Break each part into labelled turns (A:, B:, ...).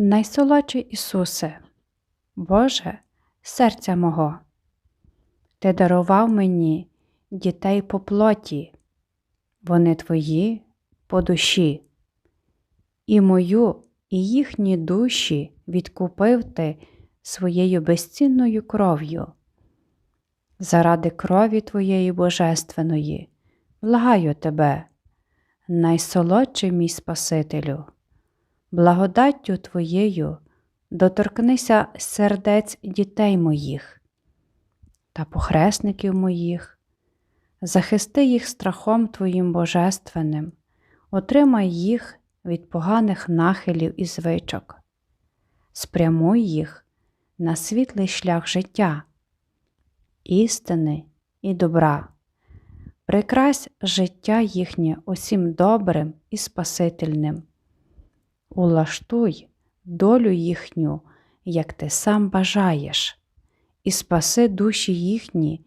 A: Найсолодший Ісусе, Боже, серця мого, Ти дарував мені дітей по плоті, вони Твої по душі, і мою, і їхні душі відкупив Ти своєю безцінною кров'ю. Заради крові Твоєї Божественної, благаю Тебе, найсолодший мій Спасителю благодаттю Твоєю доторкнися сердець дітей моїх та похресників моїх, захисти їх страхом Твоїм божественним, отримай їх від поганих нахилів і звичок, спрямуй їх на світлий шлях життя, істини і добра. Прикрась життя їхнє усім добрим і спасительним улаштуй долю їхню, як ти сам бажаєш, і спаси душі їхні,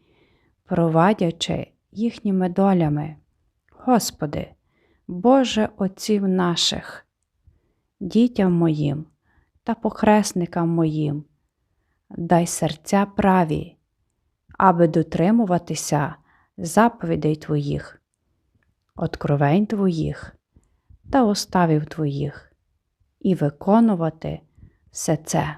A: провадячи їхніми долями. Господи, Боже Отців наших, дітям моїм та похресникам моїм, дай серця праві, аби дотримуватися заповідей Твоїх, откровень Твоїх та уставів Твоїх і виконувати все це.